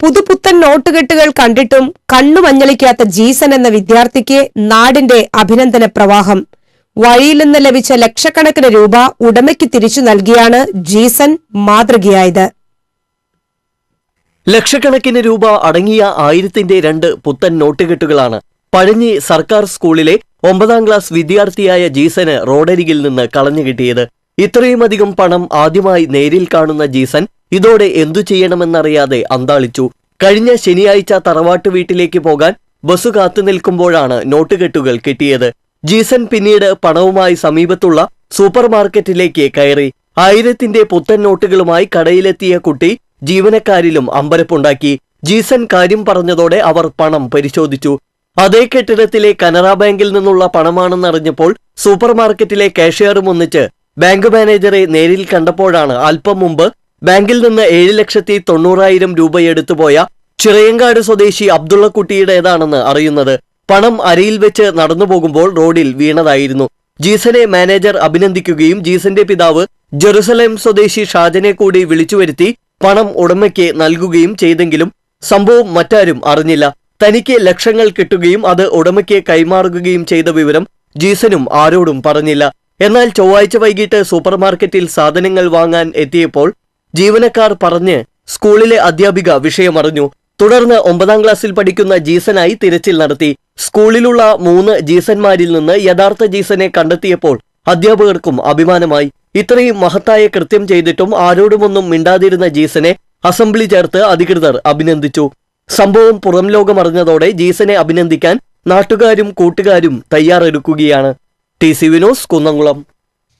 പുതുപുത്തൻ നോട്ടുകെട്ടുകൾ കണ്ടിട്ടും കണ്ണു മഞ്ഞളിക്കാത്ത ജീസൻ എന്ന വിദ്യാർത്ഥിക്ക് നാടിന്റെ അഭിനന്ദന പ്രവാഹം. വഴിയിൽ നിന്ന് ലഭിച്ച ലക്ഷക്കണക്കിന് രൂപ ഉടമയ്ക്ക് തിരിച്ചു നൽകിയാണ് ജീസൻ മാതൃകയായത്. ലക്ഷക്കണക്കിന് രൂപ അടങ്ങിയ ആയിരത്തിന്റെ രണ്ട് പുത്തൻ നോട്ടുകെട്ടുകളാണ് പഴഞ്ഞി സർക്കാർ സ്കൂളിലെ ഒമ്പതാം ക്ലാസ് വിദ്യാർത്ഥിയായ ജീസന് റോഡരികിൽ നിന്ന് കളഞ്ഞു കിട്ടിയത്. ഇത്രയുമധികം പണം ആദ്യമായി നേരിൽ കാണുന്ന ജീസൻ ഇതോടെ എന്തു ചെയ്യണമെന്നറിയാതെ അന്താളിച്ചു. കഴിഞ്ഞ ശനിയാഴ്ച തറവാട്ട് വീട്ടിലേക്ക് പോകാൻ ബസ് കാത്തു നിൽക്കുമ്പോഴാണ് നോട്ടുകെട്ടുകൾ കിട്ടിയത്. ജീസൻ പിന്നീട് പണവുമായി സമീപത്തുള്ള സൂപ്പർ മാർക്കറ്റിലേക്ക് കയറി. ആയിരത്തിന്റെ പുത്തൻ നോട്ടുകളുമായി കടയിലെത്തിയ കുട്ടി ജീവനക്കാരിലും അമ്പരപ്പുണ്ടാക്കി. ജീസൻ കാര്യം പറഞ്ഞതോടെ അവർ പണം പരിശോധിച്ചു. അതേ കെട്ടിടത്തിലെ കനറ ബാങ്കിൽ നിന്നുള്ള പണമാണെന്നറിഞ്ഞപ്പോൾ സൂപ്പർ മാർക്കറ്റിലെ കാഷ്യറും ഒന്നിച്ച് ബാങ്ക് മാനേജറെ നേരിൽ കണ്ടപ്പോഴാണ് അല്പം മുമ്പ് ബാങ്കിൽ നിന്ന് ഏഴ് ലക്ഷത്തി തൊണ്ണൂറായിരം രൂപയെടുത്തു പോയ ചിറയങ്കാട് സ്വദേശി അബ്ദുള്ളക്കുട്ടിയുടേതാണെന്ന് അറിയുന്നത്. പണം അരയിൽ വെച്ച് നടന്നു പോകുമ്പോൾ റോഡിൽ വീണതായിരുന്നു. ജീസനെ മാനേജർ അഭിനന്ദിക്കുകയും ജീസന്റെ പിതാവ് ജെറുസലേം സ്വദേശി ഷാജനെ കൂടി വിളിച്ചു വരുത്തി പണം ഉടമയ്ക്ക് നൽകുകയും ചെയ്തെങ്കിലും സംഭവം മറ്റാരും അറിഞ്ഞില്ല. തനിക്ക് ലക്ഷങ്ങൾ കിട്ടുകയും അത് ഉടമയ്ക്ക് കൈമാറുകയും ചെയ്ത വിവരം ജീസനും ആരോടും പറഞ്ഞില്ല. എന്നാൽ ചൊവ്വാഴ്ച വൈകിട്ട് സൂപ്പർമാർക്കറ്റിൽ സാധനങ്ങൾ വാങ്ങാൻ എത്തിയപ്പോൾ ജീവനക്കാർ പറഞ്ഞ് സ്കൂളിലെ അധ്യാപിക വിഷയമറിഞ്ഞു. തുടർന്ന് ഒമ്പതാം ക്ലാസ്സിൽ പഠിക്കുന്ന ജീസനായി തിരച്ചിൽ നടത്തി. സ്കൂളിലുള്ള മൂന്ന് ജീസന്മാരിൽ നിന്ന് യഥാർത്ഥ ജീസനെ കണ്ടെത്തിയപ്പോൾ അധ്യാപകർക്കും അഭിമാനമായി. ഇത്രയും മഹത്തായ കൃത്യം ചെയ്തിട്ടും ആരോടുമൊന്നും മിണ്ടാതിരുന്ന ജീസനെ അസംബ്ലി ചേർത്ത് അധികൃതർ അഭിനന്ദിച്ചു. സംഭവം പുറം ലോകമറിഞ്ഞതോടെ ജീസനെ അഭിനന്ദിക്കാൻ നാട്ടുകാരും കൂട്ടുകാരും തയ്യാറെടുക്കുകയാണ്. T C Vinos Kunnamkulam.